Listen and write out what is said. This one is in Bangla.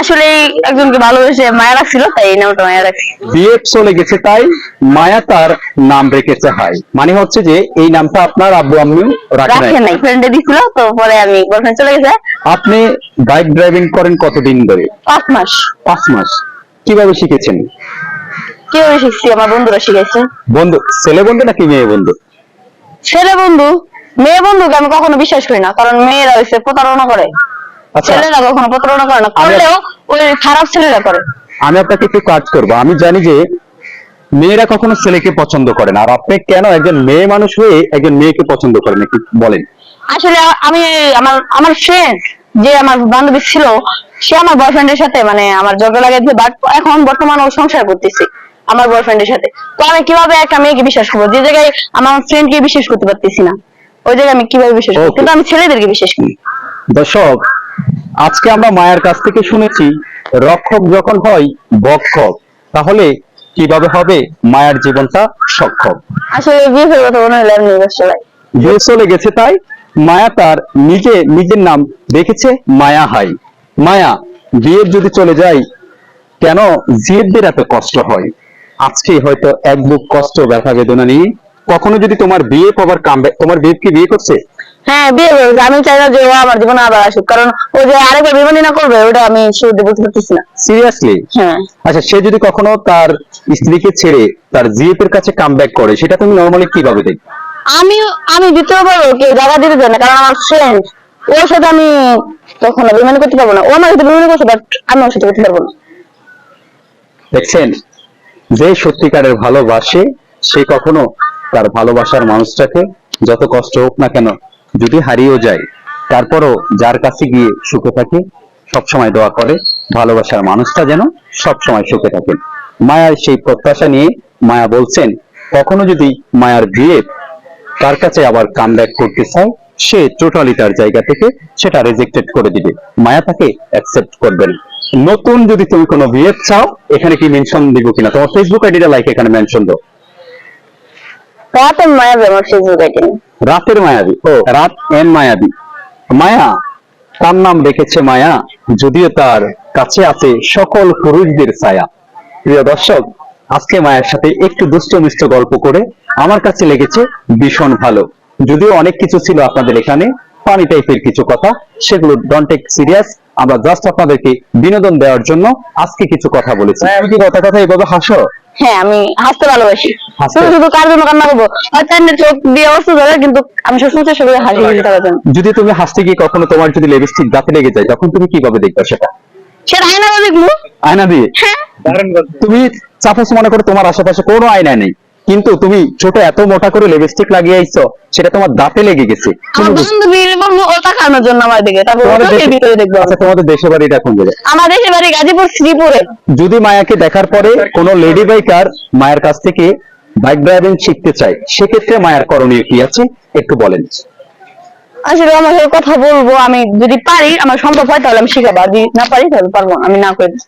আসলে একজনকে ভালোবেসে মায়া রাখছিল তাই এই নামটা মায়া রাখছি। বিএফ চলে গেছে তাই মায়া তার নাম রেখেছে হাই। মানে হচ্ছে যে এই নামটা আপনার আব্বু আম্মু রাখে নাই। ফ্রেন্ডে দিছিল তো পরে আমি গার্লফ্রেন্ড চলে গেছে। আপনি বাইক ড্রাইভিং করেন কতদিন ধরে? পাঁচ মাস। পাঁচ মাস। কীভাবে শিখেছেন? কীভাবে শিখছি? আমার বন্ধুরা শিখাইছে বন্ধু ছেলে বন্ধু নাকি মেয়ে বন্ধু? ছেলে বন্ধু মেয়ে বন্ধুকে আমি কখনো বিশ্বাস করি না কারণ মেয়েরা হচ্ছে প্রতারণা করে। ছেলেরা কখনো প্রতারণা করে না করলেও ওই খারাপ ছেলেরা করে। আমি আপনাকে একটু কাজ করব। আমি জানি যে মেয়েরা কখনো ছেলেকে পছন্দ করে না। আর আপনি কেন একজন মেয়ে মানুষ হয়ে একজন মেয়েকে পছন্দ করেন? একটু বলেন। আসলে আমি আমার আমার ফ্রেন্ড যে আমার বান্ধবী ছিল সে আমার বয়ফ্রেন্ডের সাথে মানে আমার ঝগড়া লাগাইছে বাট এখন বর্তমানে ও সংসার করতেছে আমার বয়ফ্রেন্ডের সাথে। তো আমি কীভাবে একটা মেয়েকে বিশ্বাস করব? যে জায়গায় আমার ফ্রেন্ডকে বিশ্বাস করতে পারতেছি না ওই জায়গায় আমি কীভাবে বিশ্বাস করব কিন্তু আমি ছেলেদেরকে বিশ্বাস করি। দর্শক আজকে আমরা মায়ের কাছ থেকে শুনেছি রক্ষক যখন হয় বক্ষক তাহলে কীভাবে হবে মায়ের জীবনটা সক্ষম? আসলে বিয়ে কথা মনে হলে আমি বিয়ে চলে গেছে তাই মায়া তার নিজে নিজের নাম রেখেছে মায়া হাই। মায়া বিয়ে যদি চলে যায় কেন জিয়েদের এত কষ্ট হয়? আজকে হয়তো এক বুক কষ্ট ব্যথা বেদনা নিয়ে। কখনো যদি তোমার বিয়ে কবার কাম তোমার বিয়ে কি বিয়ে করছে হ্যাঁ বিয়ে করবে আমি চাই না যে ও আমার জীবনে আবার আসুক। কারণ ও যে আরেকবার বিমানিনা করবে ওটা আমি শুরুতে বুঝতে পারতেছি না। সিরিয়াসলি হ্যাঁ। আচ্ছা সে যদি কখনো তার স্ত্রীকে ছেড়ে তার জিএফের কাছে কাম করে সেটা তুমি নর্মালি কীভাবে দেখবে? আমি আমি দ্বিতীয়বার ওকে জায়গা দিতে চাই না কারণ আমার ফ্রেন্ড ওর সাথে আমি কখনো বিমানি করতে পারব না। ও আমার সাথে বিমানি করতে বাট আমি ওর সাথে করতে পারব না। দেখছেন যে সত্যিকারের ভালোবাসে সে কখনো তার ভালোবাসার মানুষটাকে যত কষ্ট হোক না কেন যদি হারিয়েও যায়, তারপরও যার কাছে গিয়ে সুখে থাকে, সবসময় দোয়া করে, ভালোবাসার মানুষটা যেন সবসময় সুখে থাকে। মায়ার সেই প্রত্যাশা নিয়ে মায়া বলছেন, কখনো যদি মায়ার বিয়ে তার কাছে আবার কাম করতে চায়, সে টোটালি তার জায়গা থেকে সেটা রেজেক্টেড করে দিবে। মায়া তাকে অ্যাকসেপ্ট করবেন। নতুন যদি তুমি কোনো বিয়ে চাও, এখানে কি মেনশন দিব কিনা? তোমার ফেসবুক আইডিটা লাইক এখানে মেনশন দাও। রাতে মায়াবে আমার ফেসবুক আইডি রাতের মায়াবী ও রাত এন মায়াবী। মায়া তার নাম রেখেছে মায়া যদিও তার কাছে আছে সকল পুরুষদের ছায়া। প্রিয় দর্শক আজকে মায়ের সাথে একটু দুষ্ট মিষ্ট গল্প করে আমার কাছে লেগেছে ভীষণ ভালো। যদিও অনেক কিছু ছিল আপনাদের এখানে পানি টাইপের কিছু কথা সেগুলো ডনটেক সিরিয়াস আমরা জাস্ট আপনাদেরকে বিনোদন দেওয়ার জন্য আজকে কিছু কথা বলেছি। আমি কি কথা কথা এইভাবে হাসো। হ্যাঁ আমি হাসতে ভালোবাসি। শুধু শুধু কার জন্য কান্না করব? হয়তো চোখ দিয়ে অবস্থা ধরে কিন্তু আমি সবসময় চেষ্টা করি হাসি যদি তুমি হাসতে গিয়ে কখনো তোমার যদি লিপস্টিক দাঁতে লেগে যায় তখন তুমি কীভাবে দেখবে সেটা? সেটা আয়না দেখব। আয়না দিয়ে? হ্যাঁ। তুমি সাপোজ মনে করো তোমার আশেপাশে কোনো আয়না নেই। কিন্তু তুমি ছোট এত মোটা করে লিপস্টিক লাগিয়ে আইছো সেটা তোমার দাঁতে লেগে গেছে। তাকানোর জন্য আমার দিকে তোমাদের দেশে- ভিতরে দেখব। আচ্ছা তোমাদের বাড়িটা কোন আমার দেশের বাড়ি গাজীপুর শ্রীপুরে। যদি মায়াকে দেখার পরে কোনো লেডি বাইকার মায়ের কাছ থেকে বাইক ড্রাইভিং শিখতে চায় সেক্ষেত্রে মায়ের করণীয় কি আছে? একটু বলেন। আসলে আমার সাথে কথা বলব আমি যদি পারি আমার সম্ভব হয় তাহলে আমি শিখাবো আর যদি না পারি তাহলে পারব আমি না করে।